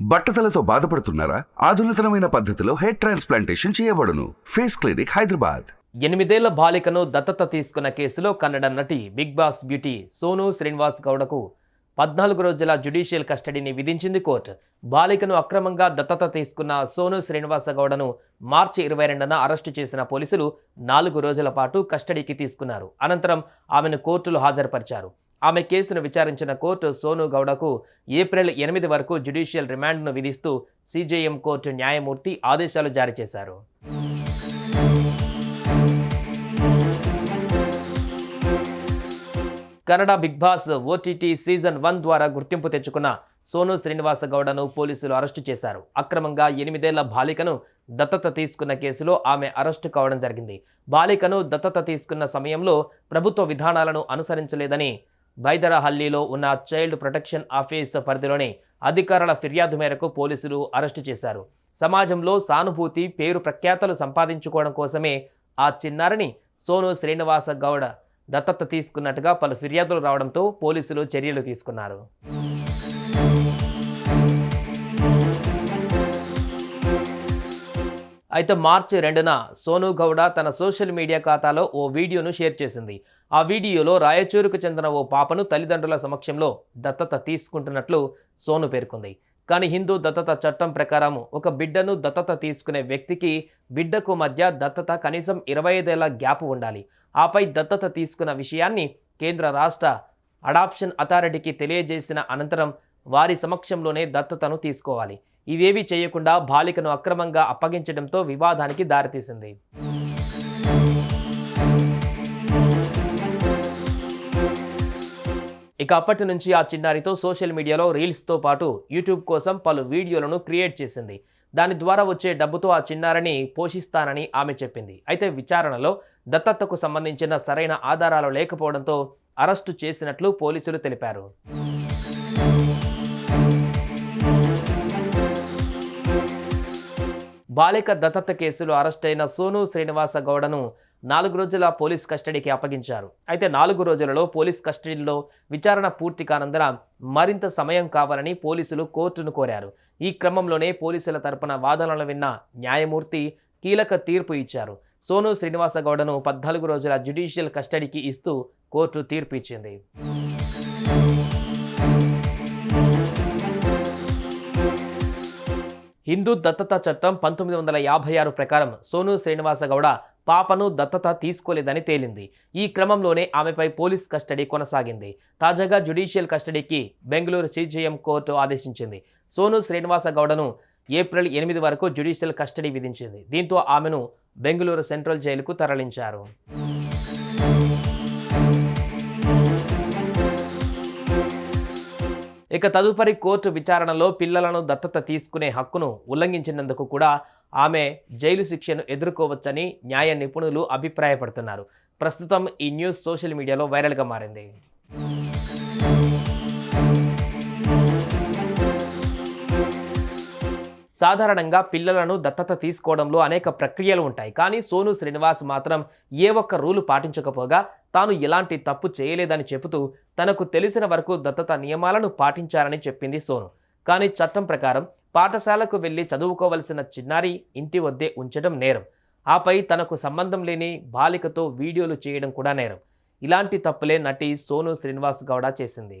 బట్టతలతో బాధపడుతున్నారా? ఆధునితనమైన పద్ధతిలో హెయిర్ ట్రాన్స్ప్లాంటేషన్ చేయబడును. Face clinic Hyderabad. ఎనిమిదేళ్ళ బాలికను దత్తత తీసుకున్న కేసులో కన్నడ నటి Bigg Boss beauty Sonu Srinivas గౌడకు పద్నాలుగు రోజుల జ్యుడిషియల్ కస్టడీని విధించింది కోర్టు. బాలికను అక్రమంగా దత్తత తీసుకున్న సోను శ్రీనివాస గౌడను మార్చి ఇరవై రెండున అరెస్టు చేసిన పోలీసులు నాలుగు రోజుల పాటు కస్టడీకి తీసుకున్నారు. అనంతరం ఆమెను కోర్టులో హాజరుపరిచారు. ఆమె కేసును విచారించిన కోర్టు సోను గౌడకు ఏప్రిల్ ఎనిమిది వరకు జ్యుడిషియల్ రిమాండ్ను విధిస్తూ సీజేఎం కోర్టు న్యాయమూర్తి ఆదేశాలు జారీ చేశారు. Kannada Bigg Boss OTT season one ద్వారా గుర్తింపు తెచ్చుకున్న సోను శ్రీనివాస గౌడను పోలీసులు అరెస్టు చేశారు. అక్రమంగా ఎనిమిదేళ్ళ బాలికను దత్తత తీసుకున్న కేసులో ఆమె అరెస్టు కావడం జరిగింది. బాలికను దత్తత తీసుకున్న సమయంలో ప్రభుత్వ విధానాలను అనుసరించలేదని బైదరహల్లీలో ఉన్న చైల్డ్ ప్రొటెక్షన్ ఆఫీస్ పరిధిలోని అధికారుల ఫిర్యాదు మేరకు పోలీసులు అరెస్టు చేశారు. సమాజంలో సానుభూతి పేరు ప్రఖ్యాతలు సంపాదించుకోవడం కోసమే ఆ చిన్నారిని సోను శ్రీనివాస గౌడ దత్తత తీసుకున్నట్టుగా పలు ఫిర్యాదులు రావడంతో పోలీసులు చర్యలు తీసుకున్నారు. అయితే మార్చి రెండున సోను గౌడ తన సోషల్ మీడియా ఖాతాలో ఓ వీడియోను షేర్ చేసింది. ఆ వీడియోలో రాయచూరుకు చెందిన ఓ పాపను తల్లిదండ్రుల సమక్షంలో దత్తత తీసుకుంటున్నట్లు సోను పేర్కొంది. కానీ హిందూ దత్తత చట్టం ప్రకారం ఒక బిడ్డను దత్తత తీసుకునే వ్యక్తికి బిడ్డకు మధ్య దత్తత కనీసం ఇరవై ఐదేళ్ళ గ్యాప్ ఉండాలి. ఆపై దత్తత తీసుకున్న విషయాన్ని కేంద్ర రాష్ట్ర అడాప్షన్ అథారిటీకి తెలియజేసిన అనంతరం వారి సమక్షంలోనే దత్తతను తీసుకోవాలి. ఇవేవి చేయకుండా బాలికను అక్రమంగా అప్పగించడంతో వివాదానికి దారితీసింది. ఇక అప్పటి నుంచి ఆ చిన్నారితో సోషల్ మీడియాలో రీల్స్తో పాటు యూట్యూబ్ కోసం పలు వీడియోలను క్రియేట్ చేసింది. దాని ద్వారా వచ్చే డబ్బుతో ఆ చిన్నారిని పోషిస్తానని ఆమె చెప్పింది. అయితే విచారణలో దత్తతకు సంబంధించిన సరైన ఆధారాలు లేకపోవడంతో అరెస్టు చేసినట్లు పోలీసులు తెలిపారు. బాలిక దత్తత కేసులో అరెస్టైన సోను శ్రీనివాస గౌడను నాలుగు రోజుల పోలీస్ కస్టడీకి అప్పగించారు. అయితే నాలుగు రోజులలో పోలీస్ కస్టడీలో విచారణ పూర్తి కానందున మరింత సమయం కావాలని పోలీసులు కోర్టును కోరారు. ఈ క్రమంలోనే పోలీసుల తరపున వాదనలు విన్న న్యాయమూర్తి కీలక తీర్పు ఇచ్చారు. సోను శ్రీనివాస గౌడను పద్నాలుగు రోజుల జ్యుడిషియల్ కస్టడీకి ఇస్తూ కోర్టు తీర్పు ఇచ్చింది. హిందూ దత్తత చట్టం పంతొమ్మిది వందల యాభై ఆరు ప్రకారం సోను శ్రీనివాస గౌడ పాపను దత్తత తీసుకోలేదని తేలింది. ఈ క్రమంలోనే ఆమెపై పోలీస్ కస్టడీ కొనసాగింది. తాజాగా జ్యుడిషియల్ కస్టడీకి బెంగళూరు సిజిఎం కోర్టు ఆదేశించింది. సోను శ్రీనివాస గౌడను ఏప్రిల్ ఎనిమిది వరకు జ్యుడిషియల్ కస్టడీ విధించింది. దీంతో ఆమెను బెంగళూరు సెంట్రల్ జైలుకు తరలించారు. ఇక తదుపరి కోర్టు విచారణలో పిల్లలను దత్తత తీసుకునే హక్కును ఉల్లంఘించినందుకు కూడా ఆమె జైలు శిక్షను ఎదుర్కోవచ్చని న్యాయ నిపుణులు అభిప్రాయపడుతున్నారు. ప్రస్తుతం ఈ న్యూస్ సోషల్ మీడియాలో వైరల్గా మారింది. సాధారణంగా పిల్లలను దత్తత తీసుకోవడంలో అనేక ప్రక్రియలు ఉంటాయి. కానీ సోను శ్రీనివాస్ మాత్రం ఏ ఒక్క రూలు పాటించకపోగా తాను ఎలాంటి తప్పు చేయలేదని చెబుతూ తనకు తెలిసిన వరకు దత్తత నియమాలను పాటించారని చెప్పింది సోను. కానీ చట్టం ప్రకారం పాఠశాలకు వెళ్ళి చదువుకోవలసిన చిన్నారి ఇంటి వద్దే ఉంచడం నేరం. ఆపై తనకు సంబంధం లేని బాలికతో వీడియోలు చేయడం కూడా నేరం. ఇలాంటి తప్పులే నటి సోను శ్రీనివాస్ గౌడ చేసింది.